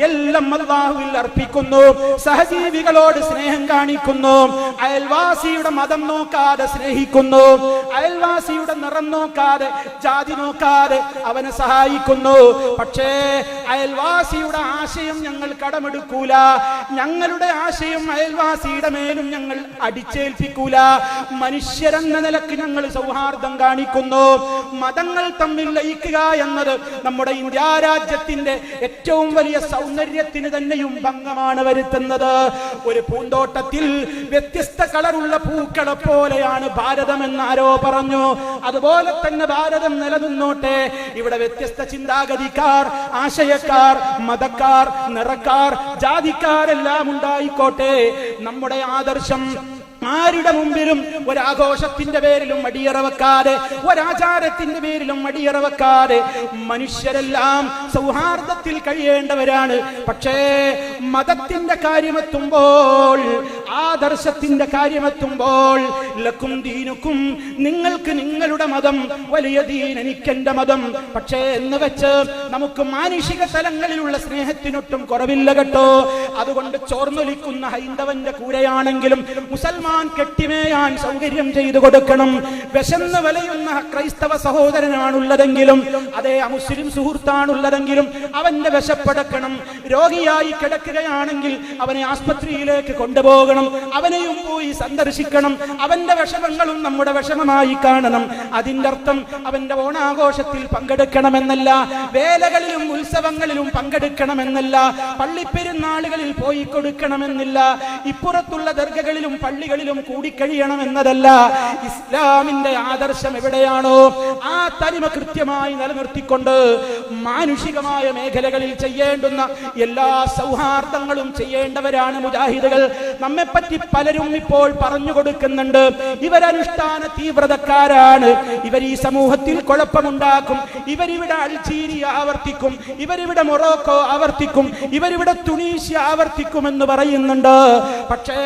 എല്ലാം അള്ളാഹുവിൽ അർപ്പിക്കുന്നു. സഹജീവികളോട് സ്നേഹം കാണിക്കുന്നു. അയൽവാസിയുടെ മതം നോക്കാതെ സ്നേഹിക്കുന്നു. അയൽവാസിയുടെ നിറം നോക്കാതെ ജാതി നോക്കാതെ അവനെ സഹായിക്കുന്നു. പക്ഷേ അയൽവാസിയുടെ ആശയം ഞങ്ങൾ കടമെടുക്കൂല. ഞങ്ങളുടെ ആശയം അയൽവാസിയുടെ മേലും ഞങ്ങൾ അടിച്ചേൽപ്പിക്കൂല. മനുഷ്യരെന്ന നിലയ്ക്ക് ഞങ്ങൾ സൗഹാർദ്ദം കാണിക്കുന്നു. മതങ്ങൾ തമ്മിൽ ലയിക്കുക എന്നത് നമ്മുടെ ഇന്ത്യ രാജ്യത്തിന്റെ ഏറ്റവും വലിയ സൗന്ദര്യത്തിന് തന്നെയും ഭംഗമാണ് വരുത്തുന്നത്. ഒരു പൂന്തോട്ടത്തിൽ വ്യത്യസ്ത കളറുള്ള പൂക്കളെ പോലെയാണ് ഭാരതം എന്ന് ആരോ പറഞ്ഞു. അതുപോലെ തന്നെ ഭാരതം നിലനിന്നോട്ടെ. ഇവിടെ വ്യത്യസ്ത ചിന്താഗതിക്കാർ ആശയക്കാർ മതക്കാർ നിറക്കാർ ജാതിക്കാരെല്ലാം ഉണ്ടായിക്കോട്ടെ. നമ്മുടെ ആദർശം ആരുടെ മുമ്പിലും ഒരാഘോഷത്തിന്റെ പേരിലും മടിയറവക്കാതെ ഒരാചാരത്തിന്റെ പേരിലും മടിയറവക്കാതെ മനുഷ്യരെല്ലാം സൗഹാർദ്ദത്തിൽ കഴിയേണ്ടവരാണ്. പക്ഷേ മതത്തിന്റെ കാര്യമെത്തുമ്പോൾ ആദർശത്തിന്റെ കാര്യമെത്തുമ്പോൾ ദീനുക്കും നിങ്ങൾക്ക് നിങ്ങളുടെ മതം വലിയ ദീൻ എനിക്കെന്റെ മതം. പക്ഷേ എന്ന് വെച്ച് നമുക്ക് മാനുഷിക തലങ്ങളിലുള്ള സ്നേഹത്തിനൊട്ടും കുറവില്ല കേട്ടോ. അതുകൊണ്ട് ചോർന്നൊലിക്കുന്ന ഹൈന്ദവന്റെ കൂരയാണെങ്കിലും മുസൽമാൻ കെട്ടിമേയാൻ സൗകര്യം ചെയ്തു കൊടുക്കണം. വിശന്ന് വലയുന്ന ക്രൈസ്തവ സഹോദരനാണുള്ളതെങ്കിലും അതേ അമുസ്ലിം സുഹൃത്താണുള്ളതെങ്കിലും അവന്റെ വിശപ്പടക്കണം. രോഗിയായി കിടക്കുകയാണെങ്കിൽ അവനെ ആസ്പത്രിയിലേക്ക് കൊണ്ടുപോകണം. അവനെയും പോയി സന്ദർശിക്കണം. അവന്റെ വിഷമങ്ങളും നമ്മുടെ വിഷമമായി കാണണം. അതിന്റെ അർത്ഥം അവന്റെ ഓണാഘോഷത്തിൽ പങ്കെടുക്കണമെന്നല്ല വേലകളിലും ഉത്സവങ്ങളിലും പങ്കെടുക്കണമെന്നല്ല പള്ളിപ്പെരുന്നാളുകളിൽ പോയി കൊടുക്കണമെന്നില്ല ഇപ്പുറത്തുള്ള ദർഗകളിലും പള്ളികളിലും കൂടിക്കഴിയണമെന്നതല്ല. ഇസ്ലാമിന്റെ ആദർശം എവിടെയാണോ? ആ തനിമ കൃത്യമായി നിലനിർത്തിക്കൊണ്ട് മാനുഷികമായ മേഖലകളിൽ ചെയ്യേണ്ടുന്ന എല്ലാ സൗഹാർദ്ദങ്ങളും ചെയ്യേണ്ടവരാണ് മുജാഹിദുകൾ. നമ്മെപ്പറ്റി പലരും ഇപ്പോൾ പറഞ്ഞു കൊടുക്കുന്നുണ്ട്. ഇവരനുഷ്ഠാന തീവ്രതക്കാരാണ്. ഇവർ ഈ സമൂഹത്തിൽ കുഴപ്പമുണ്ടാക്കും. ഇവരിവിടെ അൾജീരിയ ആവർത്തിക്കും. ഇവരിവിടെ മൊറോക്കോ ആവർത്തിക്കും. ഇവരിവിടെ തുണീഷ്യ ആവർത്തിക്കുമെന്ന് പറയുന്നുണ്ട്. പക്ഷേ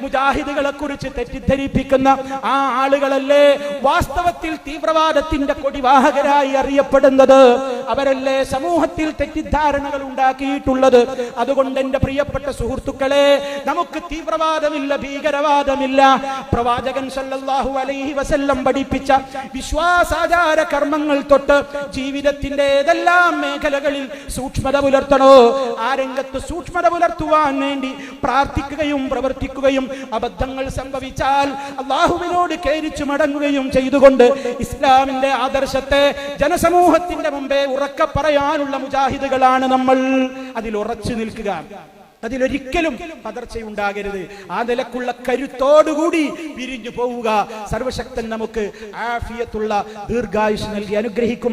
മുജാഹിദുകളെ കുറിച്ച് തെറ്റിദ്ധരിപ്പിക്കുന്ന ആ ആളുകളല്ലേ വാസ്തവത്തിൽ തീവ്രവാദത്തിന്റെ കൊടിവാഹകരായി അറിയപ്പെടുന്നത്? അവരല്ലേ സമൂഹത്തിൽ തെറ്റിദ്ധാരണകൾ ഉണ്ടാക്കിയിട്ടുള്ളത്? അതുകൊണ്ട് എന്റെ പ്രിയപ്പെട്ട സുഹൃത്തുക്കളെ നമുക്ക് തീവ്രവാദമില്ല ഭീകരവാദമില്ല. പ്രവാചകൻ സല്ലല്ലാഹു അലൈഹി വസല്ലം പഠിപ്പിച്ച വിശ്വാസാചാര കർമ്മങ്ങൾ തൊട്ട് ജീവിതത്തിന്റെ ഏതെല്ലാം മേഖലകളിൽ സൂക്ഷ്മത പുലർത്തണോ? ആ രംഗത്ത് സൂക്ഷ്മത പുലർത്തുവാൻ വേണ്ടി പ്രാർത്ഥിക്കുകയും പ്രവർത്തിക്കുകയും അബദ്ധങ്ങൾ സംഭവിച്ചാൽ അള്ളാഹുവിനോട് കേരിച്ചു മടങ്ങുകയും ചെയ്തുകൊണ്ട് ഇസ്ലാമിന്റെ ആദർശത്തെ ജനസമൂഹത്തിന്റെ മുമ്പേ ഉറക്കെ പറയാനുള്ള മുജാഹിദുകളാണ് നമ്മൾ. അതിൽ ഉറച്ചു നിൽക്കുക. അതിലൊരിക്കലും പതർച്ചയുണ്ടാകരുത്. ആ നിലക്കുള്ള കരുത്തോടുകൂടി പിരിഞ്ഞു പോവുക. സർവശക്തൻ നമുക്ക് ആഫിയത്തുള്ള ദീർഘായുഷ് നൽകി അനുഗ്രഹിക്കും